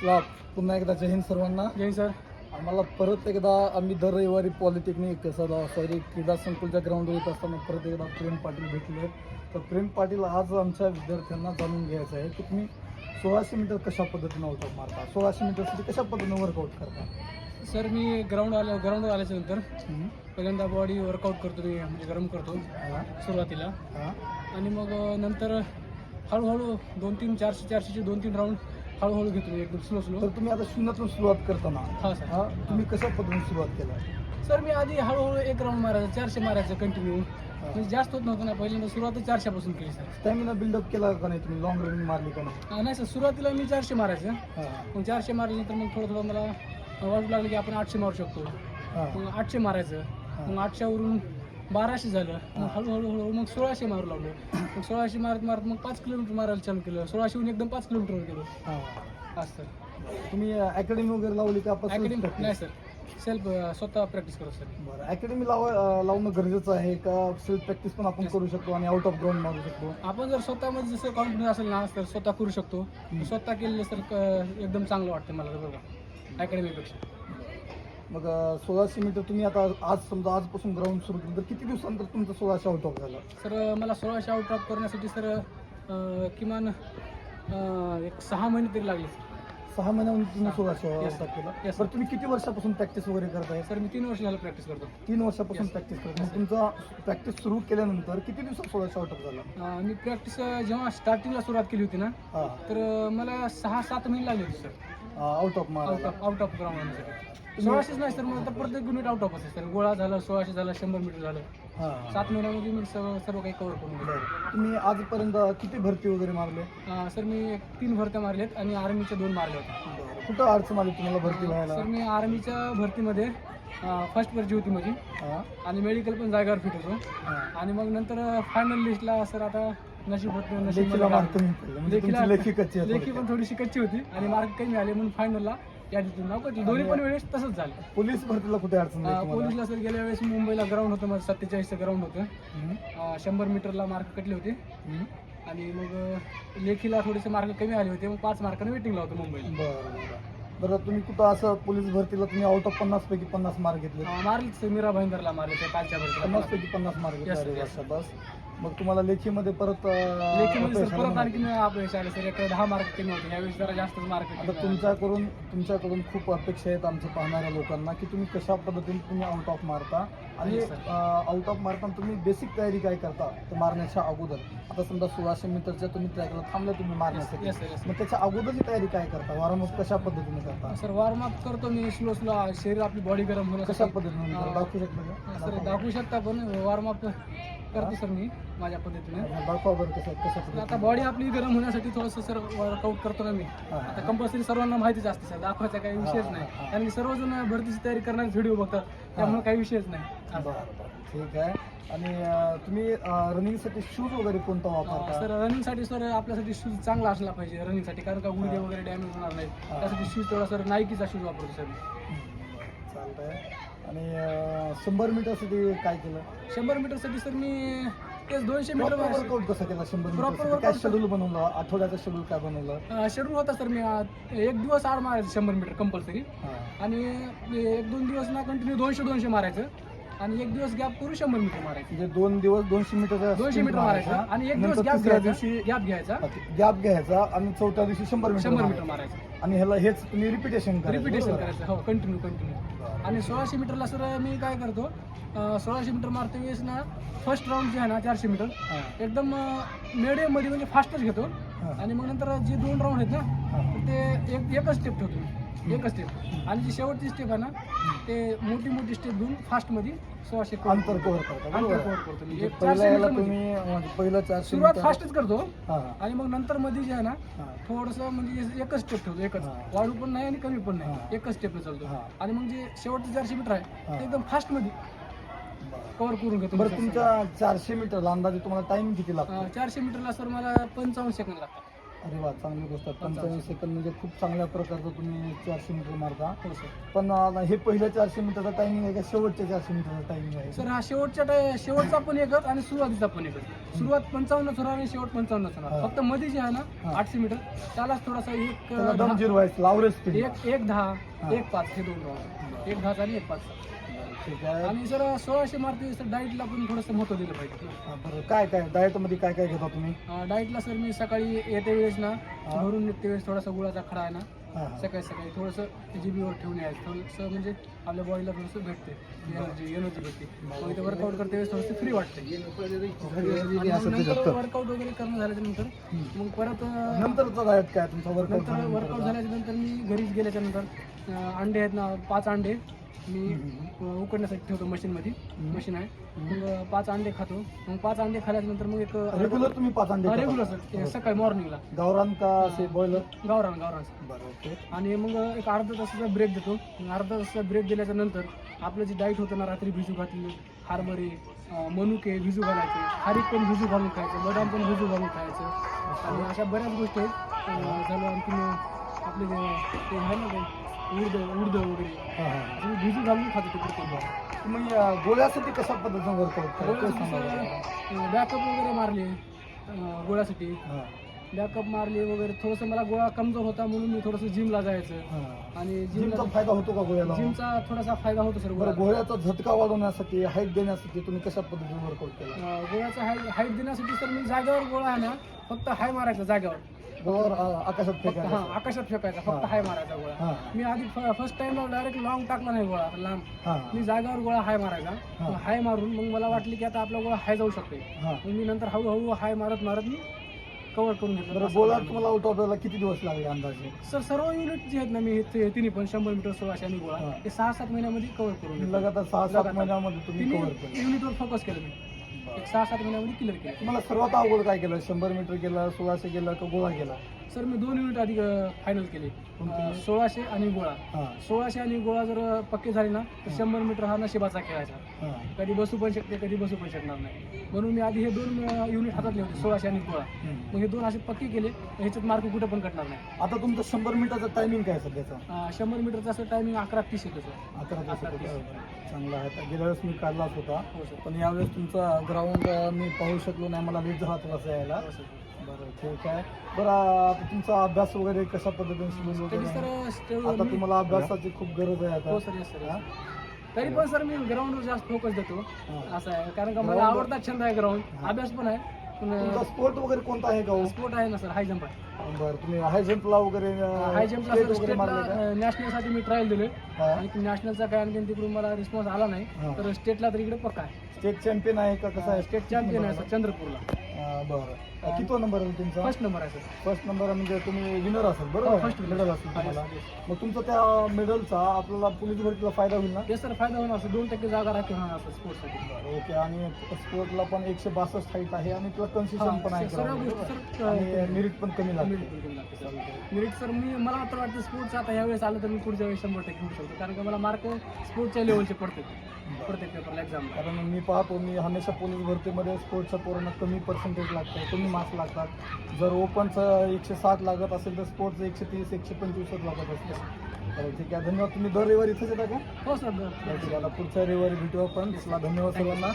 चला पुन्हा एकदा जय हिंद सर्वांना. जय सर. आम्हाला परत एकदा आम्ही दर रविवारी पॉलिटेक्निक सदा सॉरी क्रीडा संकुलच्या ग्राउंडवर येत असताना परत एकदा प्रेम पाटील भेटले. तर प्रेम पाटील आज आमच्या विद्यार्थ्यांना जाणून घ्यायचं आहे की तुम्ही सोळाशे मीटर कशा पद्धतीने आउटऑफ मारता? सोळाशे मीटरसाठी कशा पद्धतीने वर्कआउट करता? सर मी ग्राउंड आलो ग्राउंडवर आल्याच्यानंतर. पहिल्यांदा बॉडी वर्कआउट करतो मी म्हणजे गरम करतो हा, सुरुवातीला. आणि मग नंतर हळूहळू दोन तीन चारशे चारशेचे दोन तीन राऊंड हळूहळू घेतो मी एकदम स्लो स्लो तर तुम्ही आता शून्यातून सुरुवात करताना हा सर. हा तुम्ही कशा पद्धतीने सुरुवात केला? सर मी आधी हळूहळू एक राऊंड मारायचं चारशे मारायचं कंटिन्यू म्हणजे जास्त होत नव्हतं ना पहिल्यांदा सुरुवात चारशेपासून केली सर. स्टॅमिना बिल्डअप केला का नाही तुम्ही? लॉंग रनिंग मारली का नाही? सर. सुरुवातीला मी चारशे मारायचं. हा, मग चारशे मारल्यानंतर मग थोडं थोडं मला वाटू लागलं की आपण आठशे मारू शकतो. हा. मग आठशे मारायचं. मग आठशेवरून बाराशे झालं. मग हळूहळू हळूहळू मग सोळाशे मारू लागलो. मग सोळाशे मारत मारत मग पाच किलोमीटर मारायला चालू केलं. सोळाशेहून एकदम पाच किलोमीटरवर गेलो. हा. असं सर. तुम्ही अकॅडमी वगैरे लावली का आपण अकॅडमी नाही सर. सेल्फ स्वतः प्रॅक्टिस करतो सर. बरं. अकॅडमी लाव लावणं गरजेचं आहे का? सेल्फ प्रॅक्टिस पण आपण करू शकतो आणि आउट ऑफ ग्राउंड मारू शकतो? आपण जर स्वतःमध्ये जसं कॉन्फिडन्स असेल ना तर स्वतः करू शकतो. स्वतः केलेलं सर एकदम चांगलं वाटतं मला तर बघा अकॅडमीपेक्षा मग सोळाशे मीटर तुम्ही आता आज समजा आजपासून ग्राउंड सुरू केलं तर किती दिवसानंतर तुमचं सोळाशे आउट ऑफ झालं? सर मला सोळाशे आउट ऑफ करण्यासाठी सर किमान अं, एक सहा महिने तरी लागले सर. सहा महिन्यामध्ये तुम्ही सोळाशे Yes, आउट sir. केलं. Yes, sir. बरं तुम्ही किती वर्षापासून प्रॅक्टिस वगैरे करताय? सर मी तीन वर्ष झालं प्रॅक्टिस करतो. तीन वर्षापासून Yes. प्रॅक्टिस करतो मग तुमचा प्रॅक्टिस सुरू केल्यानंतर किती दिवसात सोळाशे आउट ऑफ झाला? अं, मी प्रॅक्टिस जेव्हा स्टार्टिंगला सुरुवात केली होती ना हा. तर मला सहा सात महिने लागले होते सर. आउट ऑफ आउट मारायला ऑफ आउट ऑफ ग्राउंड सोळाशेच नाही सर मला तर प्रत्येक युनिट आउट ऑफ असेल सर गोळा झाला सोळाशे झाला शंभर मीटर झालं. हा. सात महिन्यामध्ये मी सर्व सर्व काही कव्हर करून गेलो बरं. तुम्ही आजपर्यंत किती भरती वगैरे मारले? अं, सर मी तीन भरत्या मारल्यात आणि आर्मीचे दोन मारले होते. कुठं अडचण आली तुम्हाला भरती व्हायला? सर मी आर्मीच्या भरतीमध्ये फर्स्ट भरती होती माझी. हा. आणि मेडिकल पण जागेवर फिट होतो. हा. आणि मग नंतर फायनल लिस्टला सर आता नशीब होत नाही, नशीब लेखीला मध्ये मार्क कमी पडले म्हणजे लेखीला- तुमची लेखी कच्ची आहे लेखी थोडक्यात. पण थोडीशी कच्ची होती आणि मार्क कमी आले म्हणून फायनलला यादीतून नाव कटलं दोन्ही पण वेळेस तसंच झालं. पोलीस भरतीला कुठे अडचण नाही अं, तुम्हाला? पोलीसला सर गेल्या वेळेस मुंबईला ग्राउंड होतं माझं सत्तेचाळीसचं ग्राउंड होतं. हम्म, अं, शंभर मीटरला मार्क कटले होते. हम्म. आणि मग अं, लेखीला थोडेसे मार्क कमी आले होते मग पाच मार्काने वेटिंगला होतं मुंबईला. बरं बरं. बरं तुम्ही कुठं असं पोलीस भरतीला तुम्ही आउट ऑफ पन्नास पैकी पन्नास मार्क घेतले? अं, मारले सर मीरा भाईंदरला मारले ते कालच्या पन्नास भरतीला पैकी पन्नास मार्क घेतले. Yes, yes. बस मग तुम्हाला लेखीमध्ये परत अं, लेखीमध्ये अपयश सर आलं परत नाही? आणखीन अपयश आलं सर. एक दहा मार्क कमी होते. यावेळेस जरा जास्तच मार्क आता तुमच्याकडून तुमच्याकडून खूप अपेक्षा आहेत आमच्या पाहणाऱ्या लोकांना की तुम्ही कशा पद्धतीने तुम्ही आउट ऑफ मारता. आणि Yes, sir. आउट ऑफ मारताना तुम्ही बेसिक तयारी काय करता? ते मारण्याच्या अगोदर. आता समजा सोळाशे मीटरच्या तुम्ही ट्रॅकला थांबल्या तुम्ही मारण्यासाठी. येस सर येस मग त्याच्या अगोदरची तयारी काय करता? वॉर्मअप कशा पद्धतीने करता? सर वॉर्म अप करतो मी स्लो स्लो. शरीर आपली बॉडी गरम कशा होण्यासाठी पद्धतीने दाखवू शकता का? सर दाखवू शकता पण वॉर्म अप करतो सर मी माझ्या पद्धतीने. बरं कसं आता बॉडी आपली गरम होण्यासाठी थोडंसं सर वर्कआउट करतो ना मी. आता कंपल्सरी सर्वांना माहितीच असते सर दाखवायचा काही विषयच नाही. कारण की सर्वजण भरतीची तयारी करणारे व्हिडिओ बघतात त्यामुळे काही विषयच नाही. ठीक आहे. आणि तुम्ही रनिंगसाठी शूज वगैरे कोणता वापरता? सर रनिंगसाठी सर आपल्यासाठी शूज चांगला असला पाहिजे रनिंगसाठी कारण का गुडघे वगैरे डॅमेज होणार नाही. त्यासाठी शूज तेवढा सर नाईकीचा शूज वापरतो सर चालतंय आणि शंभर मीटरसाठी काय केलं? शंभर मीटरसाठी सर मी तेच दोनशे मीटर वर्कआउट कसं केलं शंभर मीटर काय शेड्यूल बनवलं? आठवड्याचं शेड्यूल काय बनवलं? शेड्यूल होता सर मी एक दिवस आड मारायचं शंभर मीटर कंपल्सरी. आणि एक दोन दिवस ना कंटिन्यू दोनशे दोनशे मारायचं. आणि एक दिवस गॅप करू शंभर मीटर मारायचं. म्हणजे दोन दिवस दोनशे मीटर दोनशे मीटर मारायचं. आणि एक दिवस गॅप घ्यायचा. गॅप घ्यायचा. आणि चौथ्या दिवशी शंभर मीटर शंभर मीटर मारायचं. आणि ह्याला हेच तुम्ही रिपिटेशन रिपिटेशन करायचं हो कंटिन्यू कंटिन्यू. आणि सोळाशे मीटरला सर मी काय करतो अं, सोळाशे मीटर मारते वेळेस ना फर्स्ट राऊंड जे आहे ना चारशे मीटर हा, एकदम मिडियममध्ये म्हणजे फास्टच घेतो हा, आणि मग नंतर जे दोन राऊंड आहेत ना. तर ते एक एकच स्टेप ठेवतो. एकच स्टेप आणि जी शेवटची स्टेप आहे ना ते मोठी मोठी स्टेप घेऊन फास्टमध्ये सोळाशे अंतर. कव्हर करता अंतर बरोबर cover करतो मी. म्हणजे एक याला. तुम्ही म्हणजे पहिलं चारशे सुरुवात मीटर फास्टच करतो हा, हा, आणि मग नंतर मध्ये जे आहे ना हा. थोडंसं म्हणजे एकच स्टेप ठेवतो एकच हा. वाढू पण नाही आणि कमी पण हा. नाही एकच स्टेपने चालतो हा. आणि मग जे शेवटचे चारशे मीटर आहे. ते एकदम फास्टमध्ये. कव्हर करून घेतो बरं तुमच्या चारशे मीटरला अंदाजे तुम्हाला टाइम किती लागतो चारशे मीटरला सर मला पंचावन्न सेकंद लागतात अरे वा चांगली गोष्ट आहे. पंचावन्न सेकंद म्हणजे खूप चांगल्या प्रकारचं तुम्ही चारशे मीटर मारता. हो सर. पण अं, हे पहिल्या चारशे मीटरचा टायमिंग आहे का? शेवटच्या चारशे मीटरचा टायमिंग आहे? सर हा शेवटच्या टाय- शेवटचा पण एकच आणि सुरुवातीचा पण एकच. सुरुवात पंचावन्न होणार आणि शेवट पंचावन्न हा. होणार फक्त मध्ये जे आहे ना हा. आठशे मीटर त्यालाच थोडासा एक त्याला दम दहा- लावरेज स्पीड एक एक दहा हा. एक पाच हे दोन एक दहाचा आणि एक पाच. आणि सर सोळाशे मारते सर डाईटला पण थोडंसं महत्त्व दिलं पाहिजे. हा, बरं. काय काय डाएटमध्ये काय काय घेता तुम्ही? अं, डाईटला सर मी सकाळी येते वेळेस ना हा. घरून निघते वेळेस थोडासा गुळाचा खडा आहे ना हा, हा. सकाळी सकाळी थोडंसं जिबीवर ठेवून यायचं. थोडंसं म्हणजे आपल्या बॉडीला थोडंसं भेटते. एनर्जी एनर्जी भेटते. मग इथे वर्कआउट करते वेळेस थोडंसं फ्री वाटते. नंतर वर्कआउट वगैरे करणं झाल्याच्यानंतर मग परत अं, नंतरचा डाएट काय? तुमचा वर्कआउट नंतर वर्कआउट झाल्याच्यानंतर मी घरीच गेल्याच्यानंतर अं, अंडे आहेत ना पाच अंडे. मी उकडण्यासाठी ठेवतो मशीनमध्ये मशीन आहे. मग पाच अंडे खातो. मग पाच अंडे खाल्याच्या नंतर मग एक रेग्युलर तुम्ही पाच अंडे? रेग्युलर सर सकाळी मॉर्निंगला गावरान का असे बॉयलर गावरान गावरान आणि मग एक अर्धा तासाचा ब्रेक देतो. अर्धा तासाचा ब्रेक दिल्याच्या नंतर आपलं जे डाईट होतं ना रात्री भिजू घातलेले हरभरे मनुके भिजू घालायचे. खारीक पण भिजू घालून खायचं. बदाम पण भिजू घालून खायचं. आणि अशा बऱ्याच गोष्टी आहेत. झालं आणखीन आपले जे आहे ना उडद उडद वगैरे. हा हा. भिजू घालून खातो प्रत्येक तुम्ही अं, गोळ्यासाठी कशा पद्धतीनं वर्कआउट. बॅकअप वगैरे मारले अं, गोळ्यासाठी. बॅकअप मारले वगैरे थोडंसं मला गोळा कमजोर होता म्हणून मी थोडंसं जिमला जायचं. आणि जिमचा जिमला फायदा होतो का गोळ्याला? जिमचा थोडासा फायदा होतो सर बरं. गोळ्याचा झटका वाढवण्यासाठी हाईट देण्यासाठी तुम्ही कशा पद्धतीने वर्कआउट केला? अं, गोळ्याचा हाईट हाईट देण्यासाठी सर मी जागेवर गोळा आहे ना फक्त हाय मारायचा जागेवर. आकाशात फेकायला हा आकाशात फेकायचा फक्त. हाय मारायचा गोळा. मी आधी फर्स्ट टाइम डायरेक्ट लॉंग टाकला नाही गोळा लांब. मी जागेवर गोळा हाय मारायचा. हाय मारून मग मला वाटली की आता आपला गोळा हाय जाऊ शकते. मग मी नंतर हळूहळू हाय मारत मारत मी कव्हर करून घेतलं. गोळा तुम्हाला आउट ऑफ किती दिवस लागले अंदाजे? सर सर्व युनिट जे आहेत ना मी हे ते- तिन्ही पण शंभर मीटर सोळाशे आणि गोळा. हे. सहा सात महिन्यामध्ये कव्हर करून. लगातार सहा सात. महिन्यामध्ये तुम्ही युनिटवर फोकस केलं मी. एक सहा सात महिन्यामध्ये क्लिअर केलं. तुम्हाला सर्वात अवघड काय केलं? शंभर मीटर केलं सोळाशे केलं का गोळा केला? सर मी दोन युनिट आधी फायनल केले. सोळाशे आणि गोळा. सोळाशे आणि गोळा जर पक्के झाले ना तर शंभर मीटर हा नशिबाचा खेळायचा. कधी बसू पण शकते कधी बसू पण शकणार नाही. म्हणून मी आधी हे दोन युनिट हातातले होते सोळाशे आणि गोळा. मग हे दोन असे पक्के केले ह्याच्यात मार्क कुठे पण कटणार नाही. आता तुमचं शंभर मीटरचा टायमिंग काय सध्याचा शंभर मीटरचं असं टायमिंग अकरा तीस येतो सर. अकरा तास. चांगला आहे. गेल्या वेळेस मी काढलाच होता. हो पण यावेळेस तुमचा ग्राउंड मी पाहू शकलो नाही. मला लेट झाला थोडासा यायला. हो बरं ठीक आहे. बरं तुमचा अभ्यास वगैरे कशा पद्धतीने सुरू तरी वगैरे आता तुम्हाला अभ्यासाची खूप गरज आहे हो आता सर येस सर हा? तरी पण सर मी ग्राउंडवर जास्त फोकस देतो. हा. असं आहे. कारण का मला Ground- आवडता छंद आहे ग्राउंड हा. अभ्यास पण आहे. तुमचा पण स्पोर्ट वगैरे कोणता आहे का हो? स्पोर्ट आहे ना सर हाय जम्प आहे. बरं तुम्ही हाय जम्पला वगैरे अं, हाय जम्पला state वगैरे मारले का? स्टेटला नॅशनलसाठी मी ट्रायल दिले हा. आणि नॅशनलचा काय आणखी तिकडून मला रिस्पॉन्स आला नाही. हा. तर स्टेटला तर इकडे पक्का आहे. स्टेट चॅम्पियन आहे का कसं आहे? स्टेट चॅम्पियन आहे सर चंद्रपूरला. बरं. अं, कितवा नंबर आहे तुमचा? फर्स्ट नंबर आहे सर फर्स्ट नंबर म्हणजे तुम्ही विनर असाल हो, बरोबर first winner. मेडल असेल तुम्हाला. मग तुमचा त्या मेडलचा आपल्याला पोलीस भरतीला फायदा होईल ना? सर फायदा होणार सर दोन टक्के जागा राखीव होणार सर स्पोर्ट्ससाठी ओके आणि स्पोर्टला पण एकशे बासष्ट हाईट आहे आणि तुला कन्सेशन पण आहे सर्व. गोष्टी सर मेरिट पण कमी लागते मिरिट सर मी मला तर वाटतं स्पोर्ट्स आता यावेळेस आलं तर मी पुढच्या वेळेस शंभर टक्के होऊ शकतो. कारण का मला मार्क स्पोर्टच्या लेवलचे पडतात. प्रत्येक पेपरला एक्झामला कारण मी पाहतो मी हमेशा पोलीस भरतीमध्ये स्पोर्ट्सच्या पोरांना कमी पर्सेंटेज लागतं कमी मार्क्स लागतात. जर ओपनचं एकशे साठ लागत असेल तर स्पोर्टचं एकशे तीस एकशे पंचवीसच लागत असते तर ठीक आहे. धन्यवाद. तुम्ही दर रविवारी इथेच येता का? हो सर. ठीक आहे. पुढच्या रविवारी भेटू आपण. धन्यवाद सर्वांना